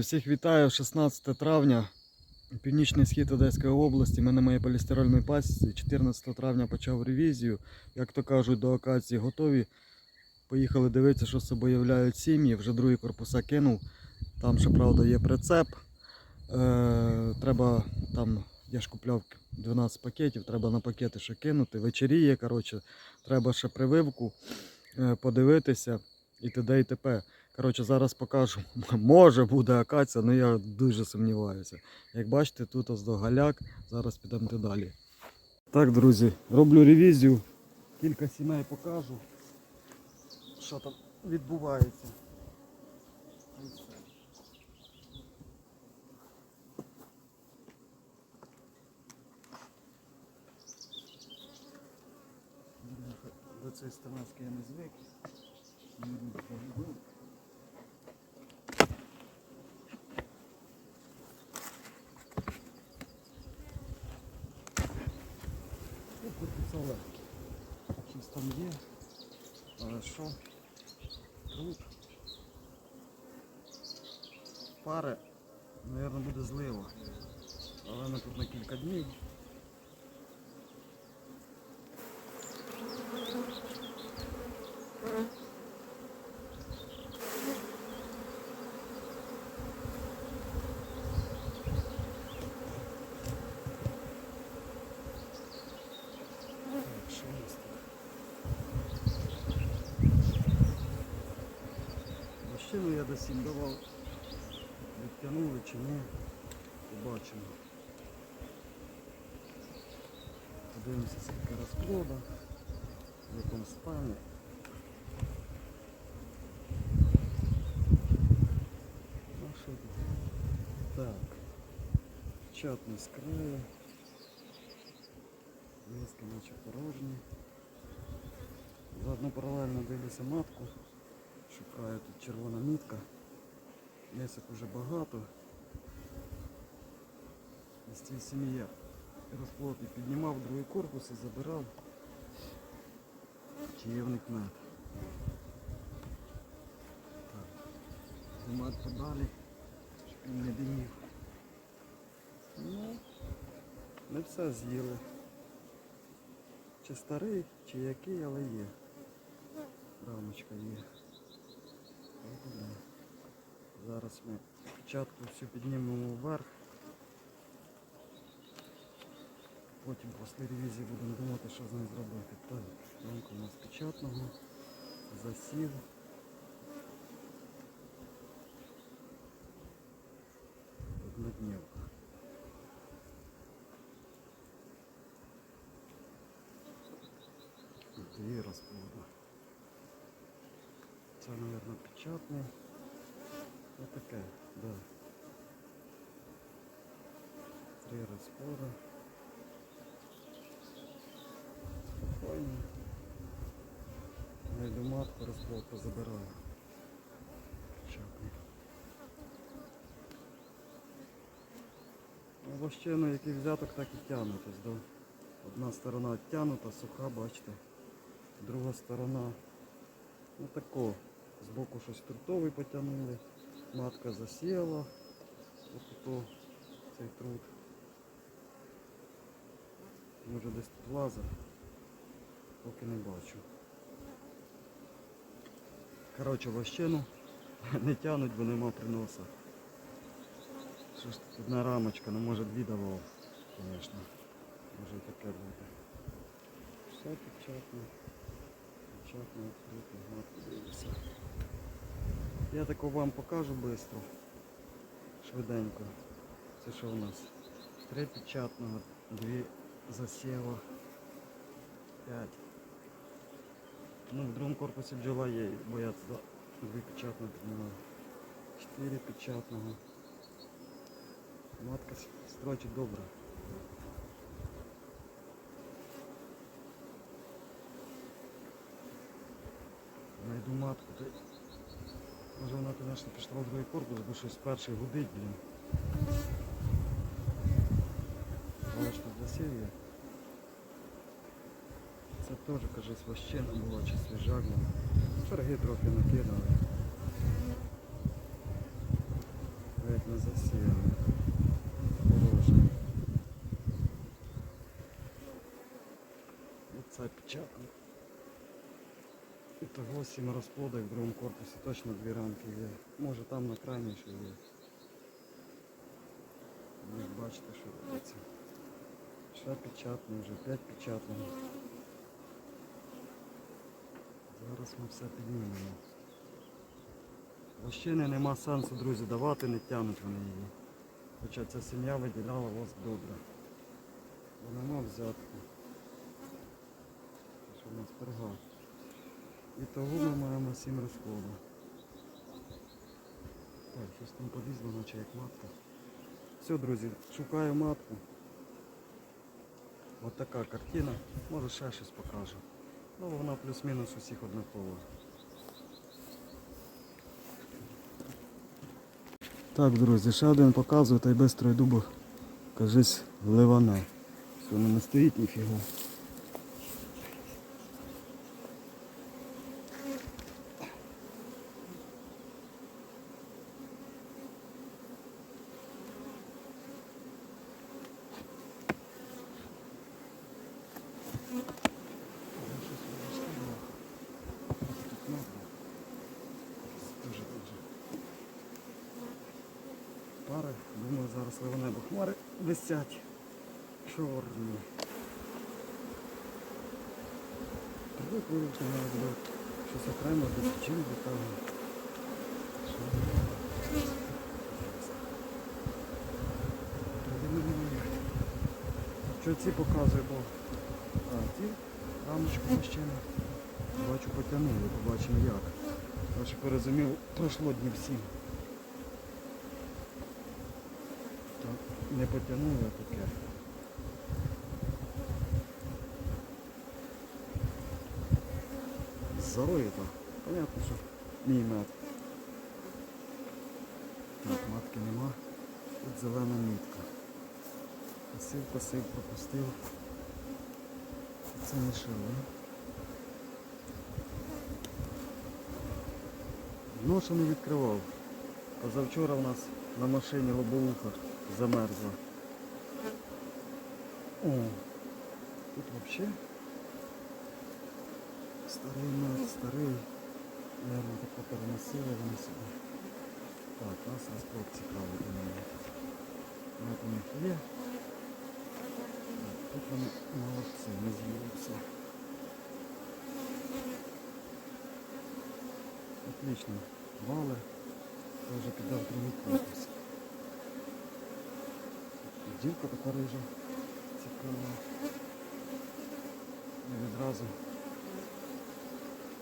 Всіх вітаю 16 травня, північний схід Одеської області. Ми на моїй полістирольній пасіці. 14 травня почав ревізію. Як то кажуть, до акації готові. Поїхали дивитися, що з собою являють сім'ї. Вже другі корпуса кинув. Там ще правда є прицеп. Е, треба там, я ж купляв 12 пакетів, треба на пакети ще кинути. Вечеріє, коротше, треба ще прививку е, подивитися і т.д. і т.п. Коротше, зараз покажу. Може буде акація, але я дуже сумніваюся. Як бачите, тут ось до галяк. Зараз підемо далі. Так, друзі, роблю ревізію. Кілька сімей покажу. Що там відбувається. До цієї станацьки я не звик. Легкі. Щось там є. Але що? Тут. Пари, мабуть, буде злива. Але ми тут на кілька днів. До 7 давав. Відтягнули чи ні. Побачимо. Подивимося, скільки розплода, в якому стані. Ну що тут? Так. Чатний з краю. Миски наче порожні. Заодно паралельно дивлюся матку. Шукаю тут червона мітка. Місок уже багато. Із цієї сім'ї я розплод і піднімав другий корпус і забирав. Є в мед. Подалі, щоб він не димів. Ну, не все з'їли. Чи старий, чи який, але є. Рамочка є. Вона. Зараз ми спочатку всю піднімемо вверх. Потім після ревізії будемо думати, що з нею зробити. Так, рамка у нас печатного, засів. Однодневка. Дві розплода. Це, мабуть, печатний. Отаке, да. Три розпора. Спокійно. Найду матку, розплод позабираю. Печатний. Ну, вощину, який взяток, так і тягнутись. Да? Одна сторона тягнута, суха, бачите. Друга сторона, ну тако, збоку щось трутовий потягнули, матка засіяла, ось то цей труд. Може десь тут лазер, поки не бачу. Коротше, вощину не тягнуть, бо нема приноса. Що ж тут одна рамочка, ну може дві давав, звісно. Може і таке бути. Все печатно. Печатно відкрито, гладко дивиться. Я тако вам покажу швидко. Швиденько. Це що у нас? Три печатного, дві засіва, п'ять. Ну, в другому корпусі бджола є, бо я туди дві печатних піднімав. Чотири печатного. Матка строчить добре. Найду матку. Може вона, звісно, пішла в другий корпус, бо щось перший гудить, блін. Тут засів є. Це теж, кажись, вощина була чи свіжак. Черги трохи накидали. не засіяно. Порожньо. Оце печатно. Того сім розплодок в другому корпусі точно дві рамки є. Може там на крайній ще є. Ви бачите, що робиться. Ще печатно вже, п'ять печатно. Зараз ми все піднімемо. Лощини нема сенсу, друзі, давати, не тянуть вони її. Хоча ця сім'я виділяла воск добре. Бо нема взятку. Що в нас перга. І того ми маємо 7 розходу. Так, щось там полізло, наче як матка. Все, друзі, шукаю матку. Ось така картина. Може ще щось покажу. Ну вона плюс-мінус усіх однакова. Так, друзі, ще один показую, та й без тройдубу, кажись, ливане. Все, не стоїть ніфіга. 150 чорні. Привикли треба буде щось окремо до чим до того. Що ці показує, бо а, ці рамочки ще бачу потягнули, побачимо як. Аж порозумів, пройшло днів сім. Не потягнули а таке. З зорою то. Понятно, що мій мед. Так, матки нема. Тут зелена нитка. Косив, косив, пропустив. Це не шило. Ношу не відкривав. Позавчора в нас на машині лобовуха замерзла. О, тут взагалі старий мед, старий. Наверно, тако переносили вони сюди. Так, у нас розплод цікавий до мене. Мед у них є. Так, Тут вони молодці, не з'їлися. Отлично. Вали. Це вже піде в другий корпус. Дівка така рижа. Цікава. І відразу.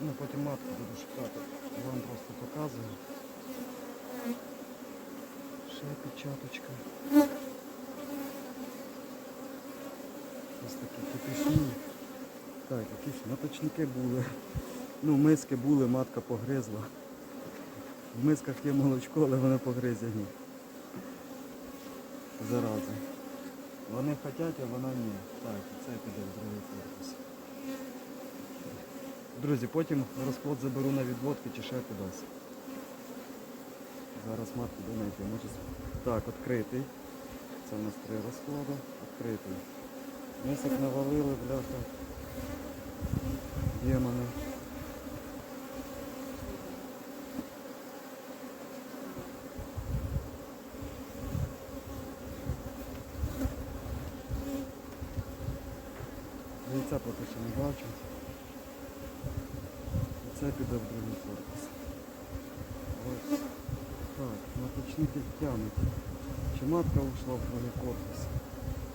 Ну потім матку буду шукати. Вам просто показую. Ще печаточка. Ось такі кипішні. Так, якісь маточники були. Ну, миски були, матка погризла. В мисках є молочко, але вони погризані. Зарази. Вони хочуть, а вона ні. Так, це піде в другий корпус. Друзі, потім розплод заберу на відводки чи ще кудись. Зараз матку. Може... Так, відкритий. Це у нас три розклади. Відкритий. Мисок навалили, бляха. Демони. Яйця поки що не бачу. Це піде в другий корпус. Ось. Так, маточники тянуть. Чи матка ушла в другий корпус?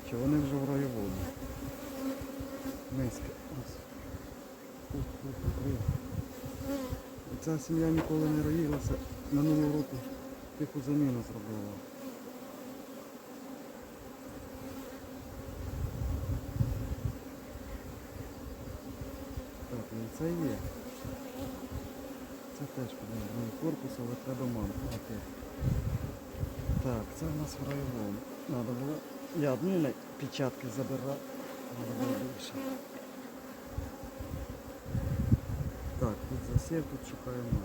Чи вони вже в роєводі? Миски. Ось. Ця сім'я ніколи не роїлася. Минулого року тиху заміну зробила. це є. Це теж підмінний корпус, але треба манкувати. Так, це в нас в район. Надо було... Я одні печатки забирав, Надо було більше. Так, тут засів, тут шукаємо.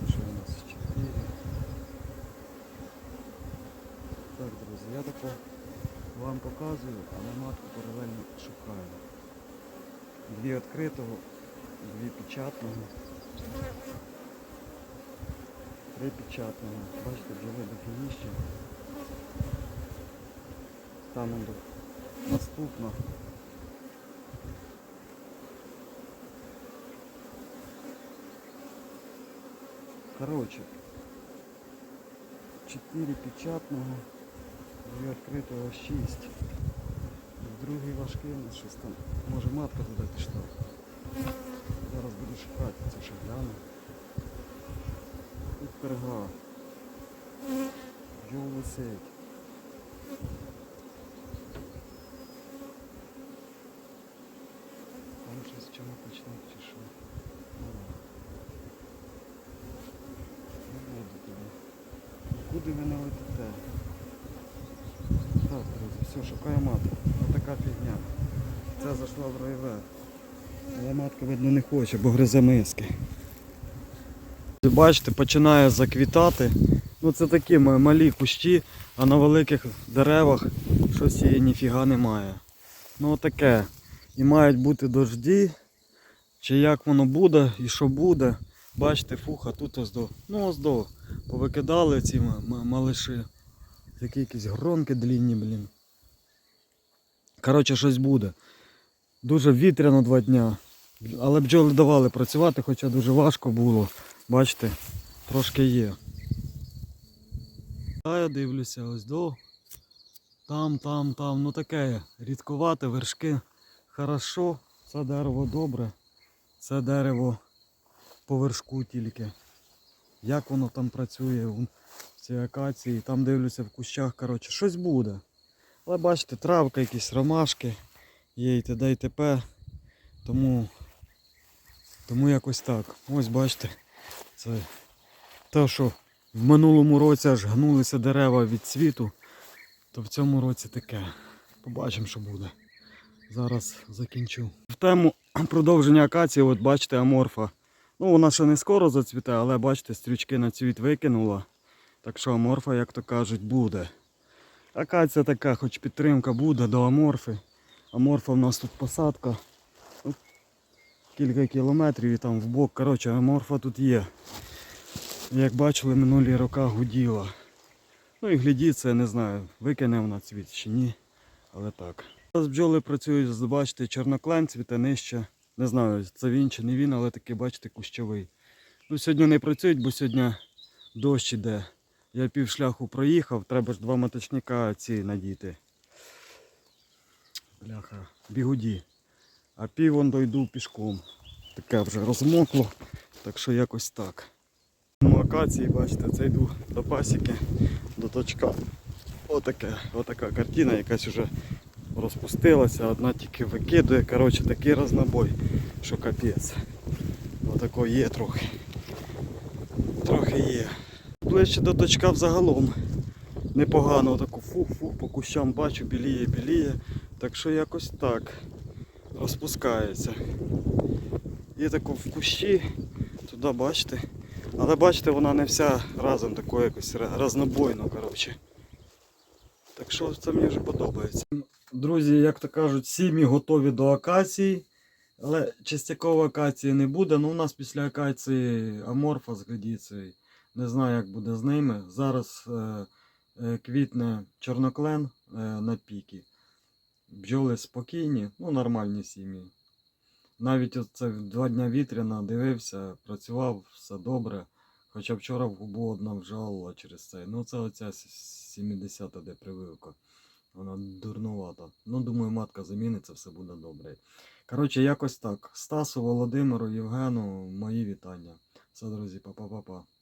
Це що у нас 4. Так, друзі, я тако вам показую, але матку паралельно шукаю. Дві відкритого, дві печатного. Три печатного. Бачите, бджоли до фініші. Там он до- наступна. Короче, 4 печатного, 2 відкритого 6. Другий важкий у нас щось там. Може матка туди пішла. Зараз буду шукати, це ще гляну. Тут перга. Бджол висить. Там щось чому почнуть чи що. Ну. Куди ви не? Так, друзі, все, шукаю матку. Отака фігня. Це зайшла в райве. Але матка, видно, не хоче, бо гризе миски. Бачите, починає заквітати. Ну це такі малі кущі, а на великих деревах щось її ніфіга немає. Ну таке. І мають бути дожді. Чи як воно буде і що буде. Бачите, фуха тут ось до. Ну ось до. Повикидали ці ма- ма- малиші. Такі якісь гронки длінні, блін. Коротше, щось буде. Дуже вітряно два дня. Але бджоли давали працювати, хоча дуже важко було. Бачите, трошки є. А я дивлюся, ось до. Там, там, там. Ну таке рідкувате, вершки. Хорошо. Це дерево добре. Це дерево по вершку тільки. Як воно там працює в цій акації. Там дивлюся в кущах, коротше, щось буде. Але бачите, травка, якісь ромашки є і т.д. і т.п. Тому, тому якось так. Ось бачите, це те, що в минулому році аж гнулися дерева від світу, то в цьому році таке. Побачимо, що буде. Зараз закінчу. В тему продовження акації, от бачите, аморфа. Ну, вона ще не скоро зацвіте, але бачите, стрючки на цвіт викинула. Так що аморфа, як то кажуть, буде. Акація така, хоч підтримка буде до аморфи. Аморфа в нас тут посадка. Кілька кілометрів і там в бок. Коротше, аморфа тут є. Як бачили, минулі роки гуділа. Ну і глядіться, я не знаю, викине вона цвіт чи ні. Але так. Зараз бджоли працюють, бачите, чорноклен цвіте нижче. Не знаю, це він чи не він, але такий, бачите, кущовий. Ну, сьогодні не працюють, бо сьогодні дощ іде. Я пів шляху проїхав, треба ж два маточника ці надіти. Бляха, бігуді. А пів вон дойду пішком. Таке вже розмокло, так що якось так. Ну, акації, бачите, це йду до пасіки, до точка. Отаке, отака картина, якась вже розпустилася, одна тільки викидує. Коротше, такий рознобой, що капець. Отако є трохи. Трохи є. Ближче до точка взагалом. Непогано таку фух-фух по кущам бачу, біліє, біліє. Так що якось так розпускається. Є тако в кущі, туди бачите. Але бачите, вона не вся разом такою якось разнобойно, коротше. Так що це мені вже подобається. Друзі, як то кажуть, сім'ї готові до акації. Але частяково акації не буде. Ну у нас після акації аморфа з глядіцею. Не знаю, як буде з ними. Зараз е, е, квітне чорноклен е, на піки. Бджоли спокійні, ну нормальні сім'ї. Навіть оце два дня вітряна дивився, працював, все добре. Хоча вчора в губу одна вжалила через це. Ну це оця 70-та, де прививка. Вона дурнувата. Ну, думаю, матка заміниться, все буде добре. Коротше, якось так. Стасу, Володимиру, Євгену, мої вітання. Все, друзі, па-па-па-па.